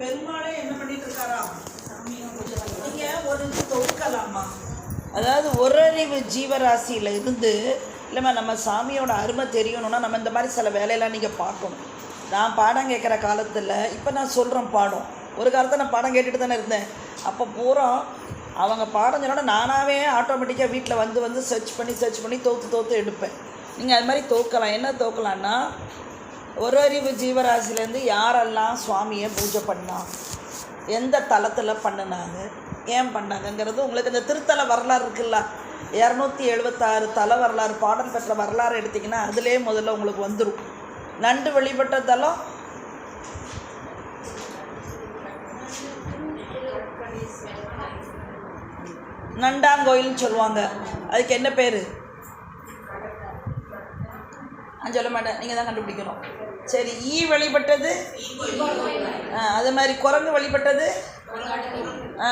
பெருமாளே என்ன பண்ணிட்டு இருக்காரா நீங்க ஒரு இது தொகுக்கலாமா அதாவது ஒரறிவு ஜீவராசியில இருந்து இல்லைம்மா நம்ம சாமியோட அருமை தெரியணும்னா நம்ம இந்த மாதிரி சில வேலையெல்லாம் நீங்கள் பார்க்கணும். நான் பாடம் கேட்குற காலத்தில் இப்போ நான் சொல்கிறேன் பாடம். ஒரு காலத்தில் நான் பாடம் கேட்டுட்டு தானே இருந்தேன். அப்போ பூரா அவங்க பாடம் சொன்னோட நானாகவே ஆட்டோமேட்டிக்காக வீட்டில் வந்து வந்து சர்ச் பண்ணி சர்ச் பண்ணி தோற்று தோற்று எடுப்பேன். நீங்கள் அது மாதிரி தோக்கலாம். என்ன தோக்கலான்னா ஒரு அறிவு ஜீவராசிலேருந்து யாரெல்லாம் சுவாமியை பூஜை பண்ணான் எந்த தளத்தில் பண்ணினாங்க ஏன் பண்ணாங்கங்கிறது உங்களுக்கு இந்த திருத்தல வரலாறு இருக்குல்ல? இரநூத்தி எழுபத்தாறு தல வரலாறு பாடல் பெற்ற வரலாறு எடுத்திங்கன்னா அதிலே முதல்ல உங்களுக்கு வந்துடும் நண்டு வழிபட்ட தலம் நண்டாங்கோயில்னு சொல்லுவாங்க. அதுக்கு என்ன பேர்? நான் சொல்ல மாட்டேன். நீங்கள் தான் கண்டுபிடிக்கணும். சரி ஈ வழிபட்டது? ஆ அது மாதிரி குரங்கு வழிபட்டது? ஆ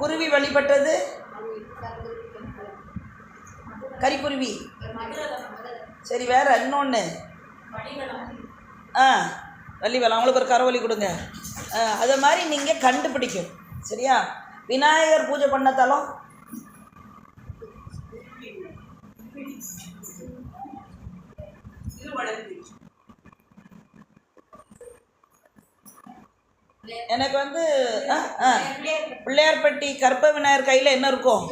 குருவி வழிபட்டது? கரிக்குருவி சரி வேற இன்னொன்று ஆ வள்ளிவலம் அவங்களுக்கு ஒரு கரவழி கொடுங்க. ஆ அதை மாதிரி நீங்கள் கண்டுபிடிக்கும் சரியா? விநாயகர் பூஜை பண்ண தலம் எனக்கு வந்து ஆ ஆ. பிள்ளையார்பட்டி கற்ப விநாயகர் கையில் என்ன இருக்கும்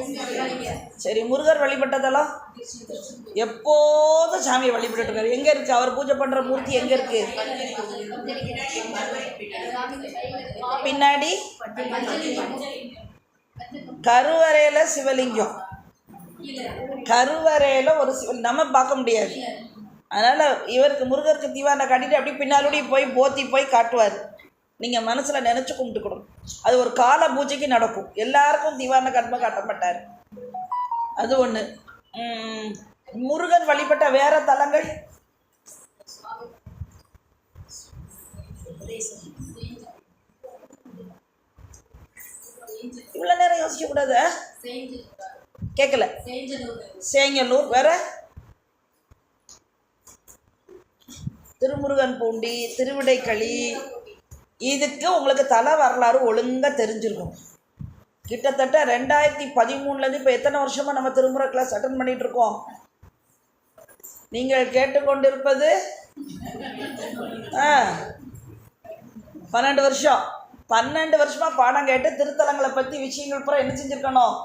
சரி முருகர் வழிபட்டதெல்லாம் எப்போதும் சாமியை வழிபட்டு இருக்காரு. எங்கே இருக்குது அவர் பூஜை பண்ணுற மூர்த்தி எங்கே இருக்குது பின்னாடி கருவறையில் சிவலிங்கம். கருவறையில் ஒரு சிவ நம்ம பார்க்க முடியாது. அதனால் இவருக்கு முருகருக்கு தீவானை காட்டிட்டு அப்படியே பின்னாலோடி போய் போத்தி போய் காட்டுவார். நீங்கள் மனசில் நினச்சி கும்பிட்டுக்கணும். அது ஒரு கால பூஜைக்கு நடக்கும். எல்லாருக்கும் தீவான கர்ம காட்ட மாட்டார் அது ஒன்று முருகன் வழிபட்ட வேற தலங்கள்? இவ்வளோ நேரம் யோசிக்க கூடாது கேட்கல சேங்கலூர் வேற? திருமுருகன் பூண்டி திருவிடைக்களி இதுக்கு உங்களுக்கு தலை வரலாறு ஒழுங்காக தெரிஞ்சிருக்கும். கிட்டத்தட்ட ரெண்டாயிரத்தி பதிமூணுலேருந்து இப்போ எத்தனை வருஷமாக நம்ம திருமுறை கிளாஸ் அட்டன் பண்ணிகிட்ருக்கோம் இருக்கோம்? நீங்கள் கேட்டுக்கொண்டிருப்பது ஆ பன்னெண்டு வருஷம். பன்னெண்டு வருஷமாக பாடம் கேட்டு திருத்தலங்களை பற்றி விஷயங்கள் பூரா என்ன செஞ்சுருக்கணும்?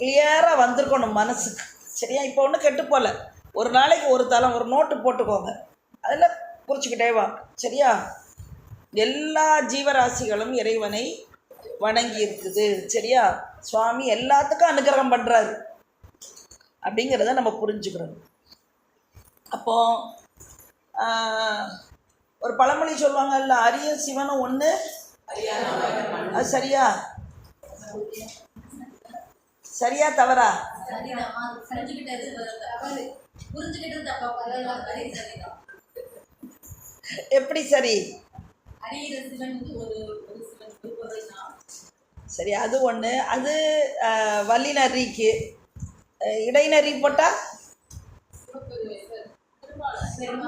கிளியராக வந்திருக்கணும் மனசுக்கு. சரியா? இப்போ ஒன்றும் கெட்டு போகல ஒரு நாளைக்கு ஒரு தலம் ஒரு நோட்டு போட்டுக்கோங்க. அதில் குறிச்சிக்கிட்டே வா. சரியா? எல்லா ஜீவராசிகளும் இறைவனை வணங்கி இருக்குது. சரியா? சுவாமி எல்லாத்துக்கும் அனுகிரகம் பண்ணுறாரு அப்படிங்கிறத நம்ம புரிஞ்சுக்கிறோம் அப்போ ஒரு பழமொழி சொல்லுவாங்கல்ல அரிய சிவனும் ஒன்று அது சரியா? சரியா தவறா? எப்படி சரி? சரி அது ஒன்று அது வல்லினரிக்கு ஆஹ், இடைநறி போட்டால்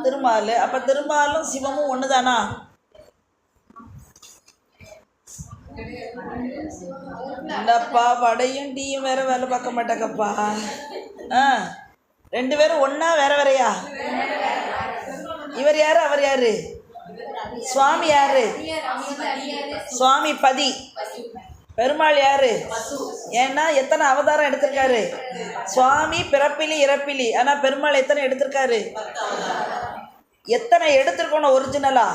திருமால். அப்போ திருமாலும் சிவமும் ஒன்று தானா இல்லப்பா வடையும் டீயும் வேற வேலை பார்க்க மாட்டாங்கப்பா. ஆ ரெண்டு பேரும் ஒன்றா வேற வேறையா? இவர் யாரு? அவர் யாரு? சுவாமி யாரு? சுவாமி பதி. பெருமாள் யாரு? ஏன்னா எத்தனை அவதாரம் எடுத்திருக்காரு? சுவாமி பிறப்பிலி இறப்பிலி. ஆனால் பெருமாள் எத்தனை எடுத்திருக்காரு? எத்தனை எடுத்திருக்கணும் ஒரிஜினலா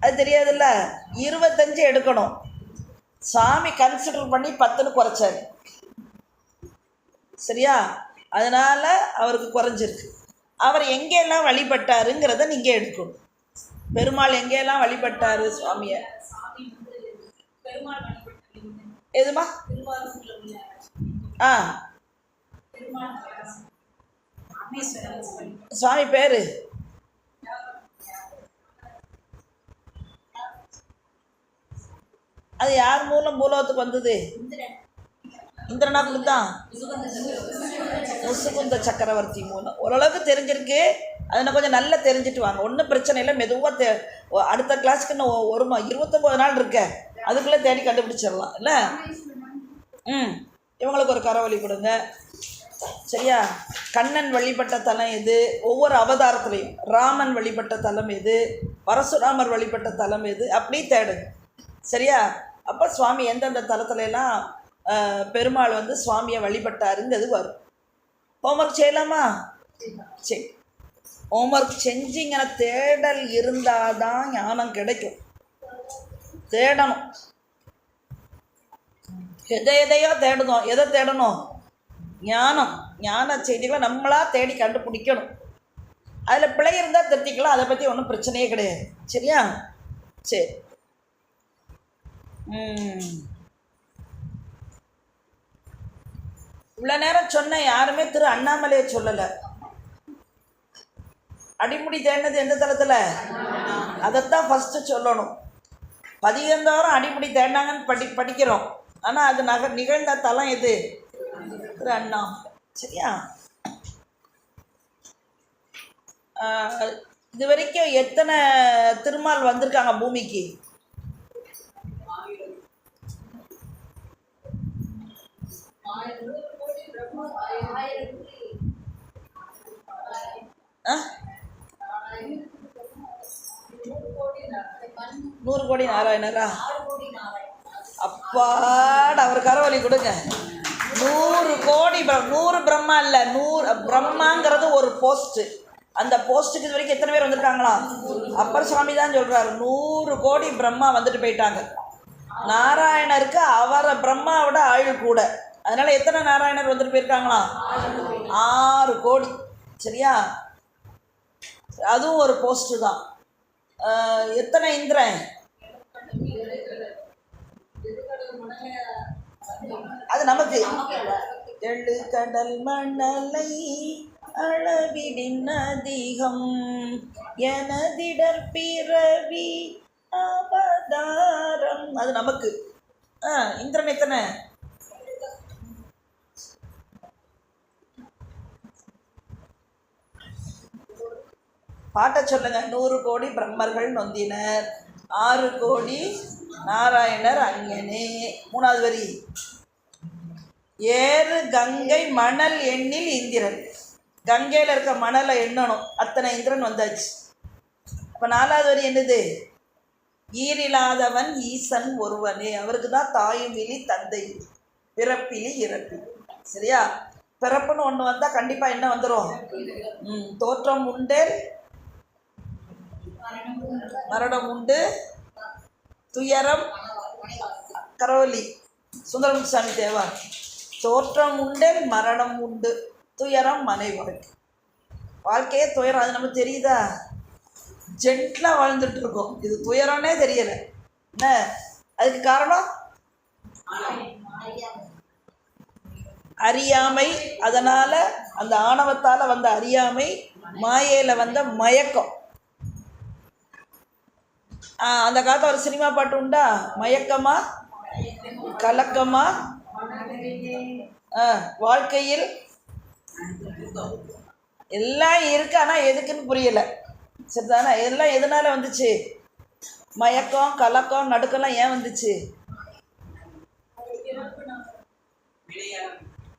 அது தெரியாதுல்ல? இருபத்தஞ்சு எடுக்கணும். சாமி கன்சிடர் பண்ணி பத்துன்னு குறைச்சாரு. சரியா? அதனால் அவருக்கு குறைஞ்சிருக்கு. அவர் எங்கெல்லாம் வழிபட்டாருங்கிறத நீங்கள் எடுக்கணும். பெருமாள் எங்கெல்லாம் வழிபட்டாரு சுவாமியை? எதுமா? ஆ. சுவாமி பேரு? அது யார் மூலம் பூலோகத்துக்கு வந்தது? இந்திரநாத்துக்கு தான். முசுகுந்த சக்கரவர்த்தி மூலம். ஓரளவுக்கு தெரிஞ்சிருக்கு. அதை கொஞ்சம் நல்லா தெரிஞ்சுட்டு வாங்க. ஒன்றும் பிரச்சனை இல்லை. மெதுவாக தே அடுத்த கிளாஸ்க்கு இன்னும் ஒரு மா இருபத்தொம்போது நாள் இருக்க. அதுக்குள்ளே தேடி கண்டுபிடிச்சிடலாம். இல்லை? ம். இவங்களுக்கு ஒரு கரவழி கொடுங்க. சரியா? கண்ணன் வழிபட்ட தலம் எது? ஒவ்வொரு அவதாரத்துலையும் ராமன் வழிபட்ட தலம் எது? பரசுராமர் வழிபட்ட தலம் எது? அப்படி தேடுங்க சரியா? அப்போ சுவாமி எந்தெந்த தலத்துலலாம் பெருமாள் வந்து சுவாமியை வழிபட்டாருங்கிறது வரும். ஹோம்ஒர்க் செய்யலாமா? சரி. ஹோம்ஒர்க் செஞ்சிங்கிற தேடல் இருந்தால் தான் ஞானம் கிடைக்கும். தேடணும். எதை எதையோ தேடணும். எதை தேடணும்? ஞானம். ஞான செய்திகளை நம்மளா தேடி கண்டுபிடிக்கணும். அதில் பிழை இருந்தால் திருத்திக்கலாம் அதை பற்றி ஒன்றும் பிரச்சனையே கிடையாது. சரியா? சரி. ம். இவ்வளோ நேரம் சொன்ன யாருமே திரு அண்ணாமலையை சொல்லலை. அடிமுடி தேடினது எந்த தளத்தில்? அதைத்தான் ஃபஸ்ட்டு சொல்லணும். பதிகந்தோறும் அடிமுடி தேடினாங்கன்னு படி படிக்கிறோம். ஆனால் அது நக நிகழ்ந்த தலம் எது? திரு அண்ணா. சரியா? இது வரைக்கும் எத்தனை திருமால் வந்திருக்காங்க பூமிக்கு ஆ? நூறு கோடி நாராயணரா அப்பாட அவர் கரவழி கொடுங்க. நூறு கோடி நூறு பிரம்மா இல்லை நூறு பிரம்மாங்கிறது ஒரு போஸ்ட்டு அந்த போஸ்ட்டுக்கு இது வரைக்கும் எத்தனை பேர் வந்திருக்காங்களா? அப்பர் சுவாமி தான் சொல்கிறாரு நூறு கோடி பிரம்மா வந்துட்டு போயிட்டாங்க. நாராயணருக்கு அவரை பிரம்மாவோட ஆயுள் கூட. அதனால் எத்தனை நாராயணர் வந்துட்டு போயிருக்காங்களா? ஆறு கோடி. சரியா? அதுவும் ஒரு போஸ்ட்டு தான். எத்தனை இந்திரன்? அது நமக்கு. எள்ளு கடல் மணலை அளவிடின் அதிகம் எனதிடர் பிறவி அவதாரம். அது நமக்கு. ஆ இந்திரன் எத்தனை? பாட்டை சொல்லுங்க. நூறு கோடி பிரம்மர்கள் நொந்தினர். ஆறு கோடி நாராயணர் அங்கனே. மூணாவது வரி. ஏறு கங்கை மணல் எண்ணில் இந்திரன். கங்கையில் இருக்க மணலை எண்ணணும். அத்தனை இந்திரன் வந்தாச்சு. இப்போ நாலாவது வரி என்னது? ஈரில்லாதவன் ஈசன் ஒருவனே. அவருக்கு தான் தாயும் விழி தந்தை பிறப்பிலி இறப்பிலி. சரியா? பிறப்புன்னு ஒன்று வந்தால் கண்டிப்பாக என்ன வந்துடும் ம் தோற்றம் உண்டேல் மரணம் உண்டு. துயரம் கரோலி சுந்தரமுசாமி தேவா. தோற்றம் உண்டு மரணம் உண்டு. துயரம் மனை வாழ்க்கை வாழ்க்கையே துயரம் அது நமக்கு தெரியுதா? ஜென்டிலாக வாழ்ந்துட்டு இருக்கோம். இது துயரம்னே தெரியலை. என்ன? அதுக்கு காரணம்? அறியாமை. அதனால் அந்த ஆணவத்தால் வந்த அறியாமை மாயையில் வந்த மயக்கம். அந்த காலத்தில் ஒரு சினிமா பாட்டு உண்டா? மயக்கமா? கலக்கமா? ஆ, வாழ்க்கையில்? எல்லாம் இருக்கு ஆனால் எதுக்குன்னு புரியலை. சரிதானே? எல்லாம் எதனால வந்துச்சு? மயக்கம் கலக்கம் நடுக்கம்லாம் ஏன் வந்துச்சு?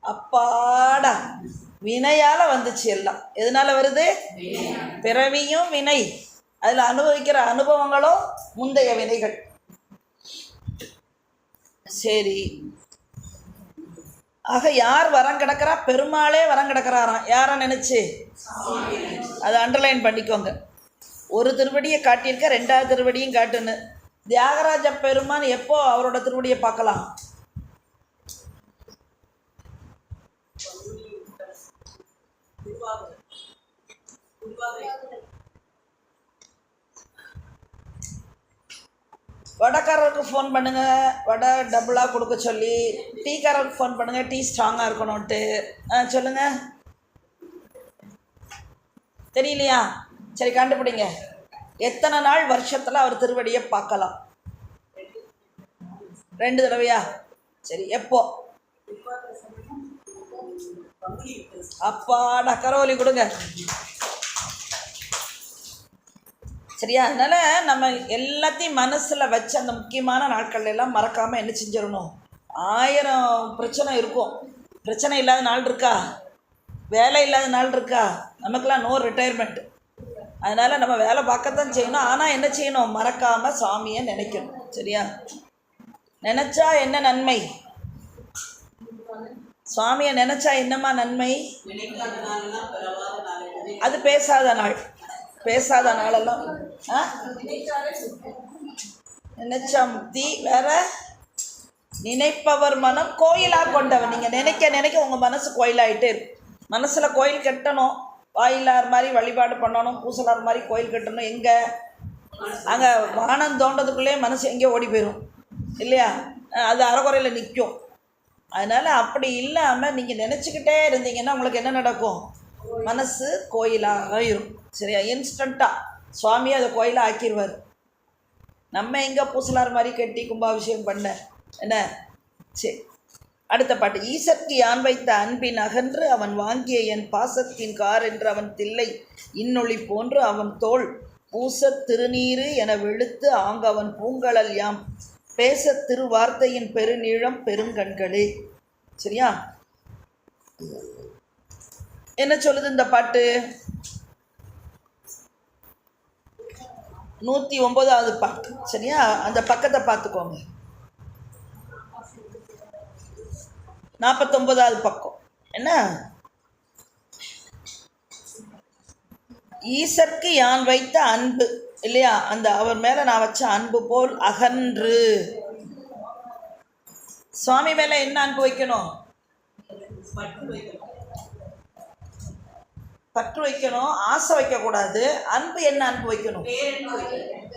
அப்பாடா. வினையால வந்துச்சு எல்லாம். எதனால வருது? பிறவியும் வினை. அதில் அனுபவிக்கிற அனுபவங்களும் முந்தைய வினைகள். சரி. ஆக யார் வரம் கிடக்கிறா? பெருமாளே வரம் கிடக்கிறாராம். யாரை நினச்சி? அதை அண்டர்லைன் பண்ணிக்கோங்க. ஒரு திருவடியை காட்டியிருக்க ரெண்டாவது திருவடியும் காட்டுன்னு. தியாகராஜ பெருமான் எப்போ அவரோட திருவடியை பார்க்கலாம்? வடைக்காரருக்கு ஃபோன் பண்ணுங்கள் வடை டபுளாக கொடுக்க சொல்லி டீக்காரருக்கு ஃபோன் பண்ணுங்கள் டீ ஸ்ட்ராங்காக இருக்கணும்ன்ட்டு. ஆ சொல்லுங்கள் தெரியலையா? சரி கண்டுபிடிங்க. எத்தனை நாள் வருஷத்தில் அவர் திருவடியை பார்க்கலாம்? ரெண்டு தடவையா? சரி எப்போ? அப்பாடா கரவலி கொடுங்க. சரியா? அதனால் நம்ம எல்லாத்தையும் மனசில் வச்சு அந்த முக்கியமான நாட்கள் எல்லாம் மறக்காமல் என்ன செஞ்சிடணும்? ஆயிரம் பிரச்சனை இருக்கும். பிரச்சனை இல்லாத நாள் இருக்கா? வேலை இல்லாத நாள் இருக்கா? நமக்கெல்லாம் நோ ரிட்டையர்மெண்ட் அதனால் நம்ம வேலை பார்க்கத்தான் செய்யணும். ஆனால் என்ன செய்யணும்? மறக்காமல் சாமியை நினைக்கணும். சரியா? நினச்சா என்ன நன்மை? சுவாமியை நினச்சா என்னம்மா நன்மை? அது பேசாத நாள். பேசாத நாளெல்லாம் ஆ? நினைச்சா முக்தி வேற. நினைப்பவர் மனம் கோயிலாக கொண்டவன் நீங்கள் நினைக்க நினைக்க உங்கள் மனசு கோயிலாகிட்டே இருக்கும் மனசில் கோயில் கட்டணும். வாயிலார் மாதிரி வழிபாடு பண்ணணும். பூசலார் மாதிரி கோயில் கட்டணும். எங்கே? அங்கே வானம் தோண்டதுக்குள்ளே மனசு எங்கேயோ ஓடி போயிடும் இல்லையா? அது அறகுறையில் நிற்கும் அதனால் அப்படி இல்லாமல் நீங்கள் நினச்சிக்கிட்டே இருந்தீங்கன்னா உங்களுக்கு என்ன நடக்கும்? மனசு கோயிலாக இருக்கும். சரியா? இன்ஸ்டண்ட்டாக சுவாமி அதை கோயிலாக ஆக்கிடுவார் நம்ம எங்கே பூசலார் மாதிரி கட்டி கும்பாபிஷேகம் பண்ண? என்ன? சரி அடுத்த பாட்டு. ஈசற்கு யான் வைத்த அன்பின் அகன்று அவன் வாங்கிய என் பாசத்தின் கார் என்று அவன் தில்லை. இன்னொளி போன்று அவன் தோள். பூசத் திருநீரு என வெளுத்து ஆங்க அவன் பூங்கழல் யாம். பேச திருவார்த்தையின் பெருநீளம் பெருங்கண்களே. சரியா? என்ன சொல்லுது இந்த பாட்டு? நூற்றி ஒன்பதாவது பாட்டு. சரியா? அந்த பக்கத்தை பார்த்துக்கோங்க. நாற்பத்தொன்பதாவது பக்கம். என்ன? ஈசற்கு யான் வைத்த அன்பு. இல்லையா? அந்த அவர் மேலே நான் வச்ச அன்பு போல் அகன்று. சுவாமி மேலே என்ன அன்பு வைக்கணும்? பற்று வைக்கணும் ஆசை வைக்கக்கூடாது. அன்பு என்ன அன்பு வைக்கணும்?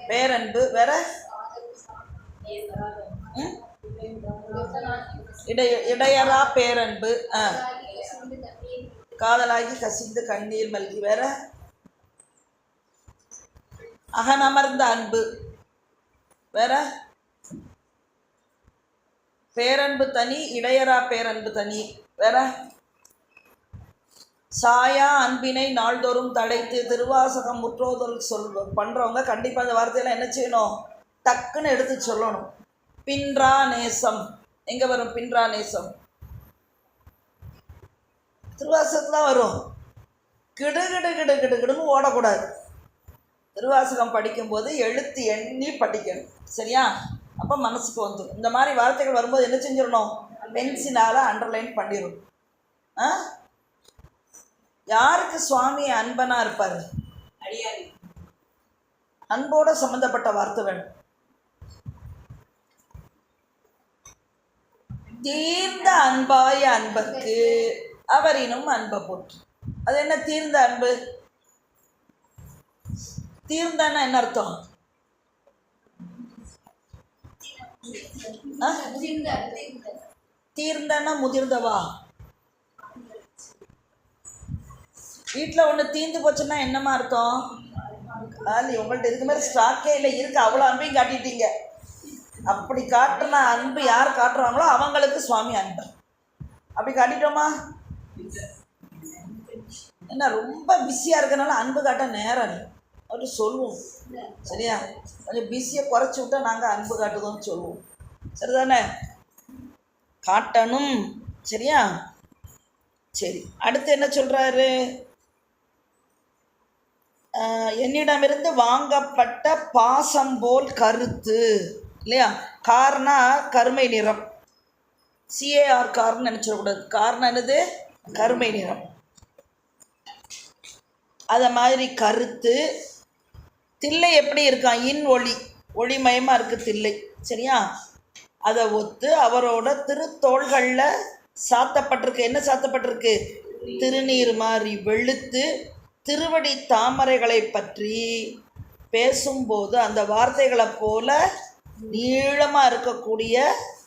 பேரன்பு வேற? இடைய இடையரா பேரன்பு. ஆ. காதலாகி கசிந்து கண்ணீர் மல்கி. வேற? அகனமர்ந்த அன்பு. வேற? பேரன்பு தனி இடையரா பேரன்பு தனி. வேற? சாயா அன்பினை நாள்தோறும் தடைத்து திருவாசகம் முற்றோதல் சொல் பண்ணுறவங்க கண்டிப்பாக அந்த வார்த்தையெல்லாம் என்ன செய்யணும்? டக்குன்னு எடுத்து சொல்லணும். பின்றா நேசம். எங்கே வரும் பின்றா நேசம்? திருவாசகத்தில் தான் வரும். கிடு கிடு கிடு கிடு கிடுன்னு ஓடக்கூடாது. திருவாசகம் படிக்கும்போது எழுத்து எண்ணி படிக்கணும். சரியா? அப்போ மனசுக்கு வந்துடும். இந்த மாதிரி வார்த்தைகள் வரும்போது என்ன செஞ்சிடணும்? பென்சினால் அண்டர்லைன் பண்ணிடணும். ஆ? யாருக்கு சுவாமி அன்பனா இருப்பார்? அன்போட சம்பந்தப்பட்ட வார்த்தை வேணும். தீர்ந்த அன்பாய அன்பர்க்கு அவரினும் அன்பை போற்று. அது என்ன தீர்ந்த அன்பு? தீர்ந்தன்னா என்ன அர்த்தம்? ஆ? தீர்ந்தன்னா முதிர்ந்தவா? வீட்டில் ஒன்று தீர்ந்து போச்சுன்னா என்னம்மா அர்த்தம்? உங்கள்கிட்ட உங்கள்ட்ட இதுக்கு மேலே ஸ்டாக்கே இல்லை இருக்கு. அவ்வளோ அன்பையும் காட்டிட்டீங்க. அப்படி காட்டுன அன்பு யார் காட்டுறாங்களோ அவங்களுக்கு சுவாமி அன்பு. அப்படி காட்டிட்டோமா? என்ன ரொம்ப பிஸியாக இருக்கனால அன்பு காட்ட நேரம் அப்படி சொல்லுவோம். சரியா? கொஞ்சம் பிஸியை குறைச்சி விட்டா நாங்கள் அன்பு காட்டுதோன்னு சொல்லுவோம். சரிதானே? காட்டணும். சரியா? சரி. அடுத்து என்ன சொல்கிறாரு என்னிடமிருந்து வாங்கப்பட்ட பாசம் போல் கருத்து இல்லையா? கார்னா கருமை நிறம். சிஏஆர் கார்னு நினச்சிடக்கூடாது. காரணம் என்னது? கருமை நிறம். அதை மாதிரி கருத்து. தில்லை எப்படி இருக்கான்? இன் ஒளி. ஒளிமயமாக இருக்குது தில்லை. சரியா? அதை ஒத்து அவரோட திருத்தோள்களில் சாத்தப்பட்டிருக்கு. என்ன சாத்தப்பட்டிருக்கு? திருநீர் மாதிரி வெளுத்து திருவடி தாமரைகளை பற்றி பேசும்போது அந்த வார்த்தைகளை போல நீளமாக இருக்கக்கூடிய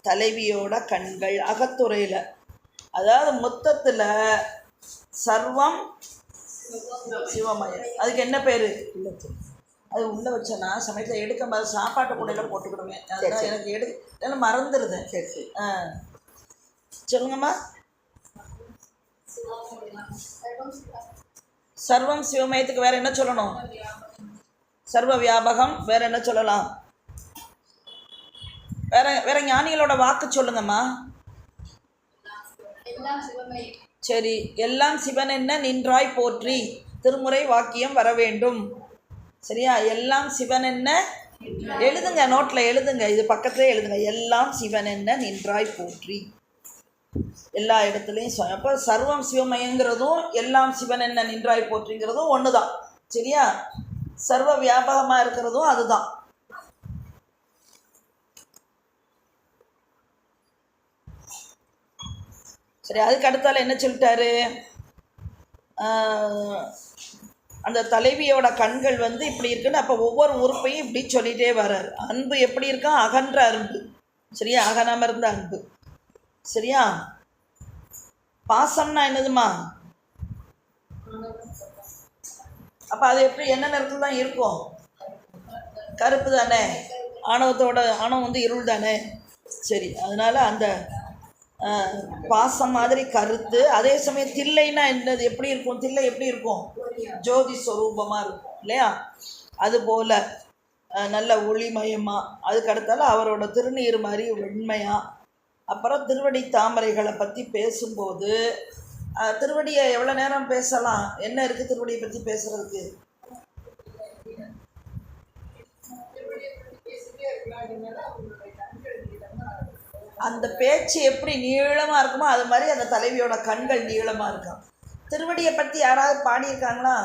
தலைவியோட கண்கள் அகத்துறையில். அதாவது மொத்தத்தில் சர்வம் சிவமயம். அதுக்கு என்ன பேர்? அது உள்ள வச்சேன்னா சமயத்தில் எடுக்கும் போது சாப்பாட்டு கூடையில போட்டுக்கிடுவேன் அதான் எனக்கு எடு இதெல்லாம் மறந்துடுது சரி சரி. ஆ. சொல்லுங்கம்மா. சர்வம் சிவமயத்துக்கு வேற என்ன சொல்லணும்? சர்வ வியாபகம் வேற என்ன சொல்லலாம்? வேற வேற ஞானிகளோட வாக்கு சொல்லுங்கம்மா. சரி எல்லாம் சிவன் என்ன நின்றாய் போற்றி. திருமுறை வாக்கியம் வர வேண்டும். சரியா? எல்லாம் சிவன் என்ன? எழுதுங்க நோட்டில் எழுதுங்க இது பக்கத்துலேயே எழுதுங்க. எல்லாம் சிவன் என்ன நின்றாய் போற்றி. எல்லா இடத்துலையும் அப்போ சர்வம் சிவமயங்கிறதும் எல்லாம் சிவன் என்ன நின்றாய் போற்றிங்கிறதும் ஒன்று தான் சரியா? சர்வ வியாபகமாக இருக்கிறதும் அதுதான். சரி அதுக்கு அடுத்தால என்ன சொல்லிட்டாரு? ஆஹ், அந்த தலைவியோட கண்கள் வந்து இப்படி இருக்குன்னு அப்போ ஒவ்வொரு உறுப்பையும் இப்படி சொல்லிட்டே வர்றாரு அன்பு எப்படி இருக்கா? அகன்ற அன்பு. சரியா? அகனமர்ந்த அன்பு. சரியா? பாசம்னா என்னதுமா? அப்போ அது எப்படி என்ன நிறத்தில் தான் இருக்கும்? கருப்பு தானே? ஆணவத்தோட ஆணவம் வந்து இருள் தானே? சரி அதனால் அந்த பாசம் மாதிரி கருத்து அதே சமயம் தில்லைன்னா என்னது? எப்படி இருக்கும்? தில்லை எப்படி இருக்கும்? ஜோதி ஸ்வரூபமாக இருக்கும் இல்லையா? அதுபோல் நல்ல ஒளிமயமாக அதுக்கடுத்தால அவரோட திருநீர் மாதிரி வெண்மையாக அப்புறம் திருவடி தாமரைகளை பற்றி பேசும்போது திருவடியை எவ்வளோ நேரம் பேசலாம்? என்ன இருக்குது திருவடியை பற்றி பேசுகிறதுக்கு அந்த பேச்சு எப்படி நீளமாக இருக்குமோ அது மாதிரி அந்த தலைவியோட கண்கள் நீளமாக இருக்கும். திருவடியை பற்றி யாராவது பாடியிருக்காங்களா?